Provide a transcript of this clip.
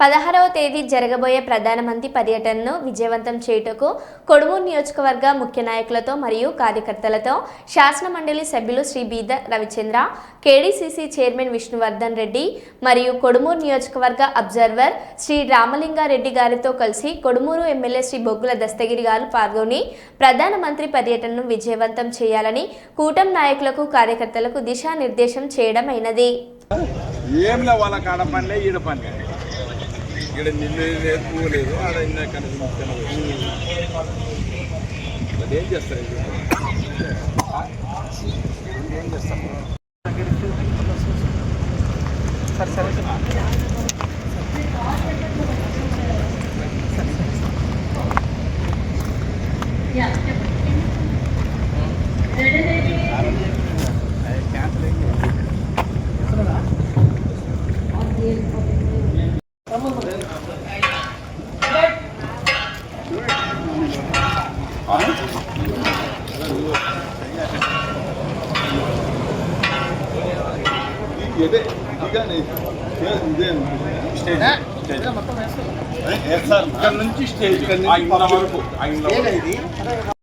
పదహారవ తేదీ జరగబోయే ప్రధానమంత్రి పర్యటనను విజయవంతం చేయుటకు కొడుమూరు నియోజకవర్గ ముఖ్య నాయకులతో మరియు కార్యకర్తలతో శాసన మండలి సభ్యులు శ్రీ బీద రవిచంద్ర కేడీసీసీ చైర్మన్ విష్ణువర్ధన్ రెడ్డి మరియు కొడుమూరు నియోజకవర్గ అబ్జర్వర్ శ్రీ రామలింగారెడ్డి గారితో కలిసి కొడుమూరు ఎమ్మెల్యే శ్రీ బొగ్గుల దస్తగిరి గారు పాల్గొని ప్రధానమంత్రి పర్యటనను విజయవంతం చేయాలని కూటమి నాయకులకు కార్యకర్తలకు దిశానిర్దేశం చేయడం అయినది వాళ్ళ కాడ పనిలే ఈడ ఇక్కడ నిన్ను లేదు పువ్వు లేదు ఆడ ఇన్న కనీసం ఏం చేస్తారు ఇది? ఏం చేస్తారు ఇదే ఇదే స్టేజ్. స్టేజ్. ఇక్కడ నుంచి స్టేజ్ ఇంట్లో వరకు. వరకు.